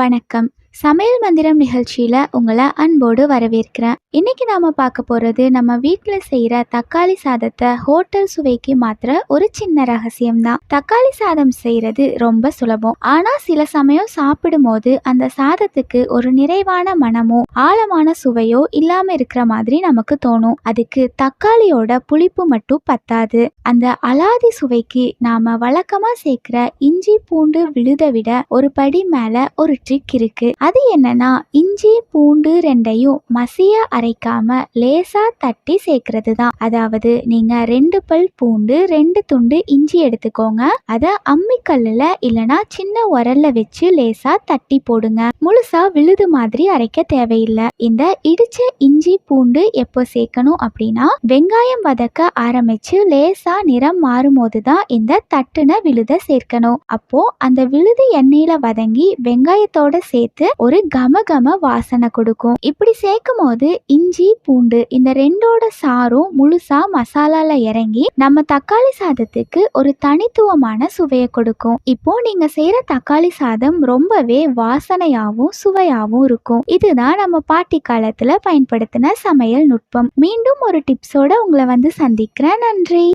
வணக்கம். சமையல் மந்திரம் நிகழ்ச்சியில உங்களை அன்போடு வரவேற்கிறேன். இன்னைக்கு நாம பார்க்க போறது நம்ம வீட்டில் செய்யற தக்காளி சாதத்தை ஹோட்டல் சுவைக்கு மாத்திர ஒரு சின்ன ரகசியம் தான் தக்காளி சாதம் செய்யறது ரொம்ப சுலபம். ஆனா சில சமயம் சாப்பிடும் போது அந்த சாதத்துக்கு ஒரு நிறைவான மனமோ ஆழமான சுவையோ இல்லாம இருக்கிற மாதிரி நமக்கு தோணும். அதுக்கு தக்காளியோட புளிப்பு மட்டும் பத்தாது. அந்த அலாதி சுவைக்கு நாம வழக்கமா சேர்க்கிற இஞ்சி பூண்டு விழுத விட ஒரு படி மேல ஒரு ட்ரிக் இருக்கு. அது என்னன்னா இஞ்சி பூண்டு ரெண்டையும் மசிய அரைக்காம லேசா தட்டி சேர்க்கறது தான் அதாவது நீங்க ரெண்டு பல் பூண்டு ரெண்டு துண்டு இஞ்சி எடுத்துக்கோங்க. அத அம்மிக்கல்லுல இல்லனா சின்ன உரல்ல வச்சு லேசா தட்டி போடுங்க. முழுசா விழுது மாதிரி அரைக்க தேவையில்லை. இந்த இடிச்ச இஞ்சி பூண்டு எப்போ சேர்க்கணும் அப்படின்னா வெங்காயம் வதக்க ஆரம்பிச்சு லேசா நிறம் மாறும் தான் இந்த தட்டுன விழுத சேர்க்கணும். அப்போ அந்த விழுது எண்ணெயில வதங்கி வெங்காயத்தோட சேர்த்து ஒரு கம கம வாசனை கொடுக்கும். இப்படி சேர்க்கும் போது இஞ்சி பூண்டு இந்த ரெண்டோட சாரும் முழுசா மசாலால இறங்கி நம்ம தக்காளி சாதத்துக்கு ஒரு தனித்துவமான சுவையை கொடுக்கும். இப்போ நீங்க செய்யற தக்காளி சாதம் ரொம்பவே வாசனையாவும் சுவையாவும் இருக்கும். இதுதான் நம்ம பாட்டி காலத்துல பயன்படுத்தின சமையல் நுட்பம். மீண்டும் ஒரு டிப்ஸோட உங்களை வந்து சந்திக்கிறேன். நன்றி.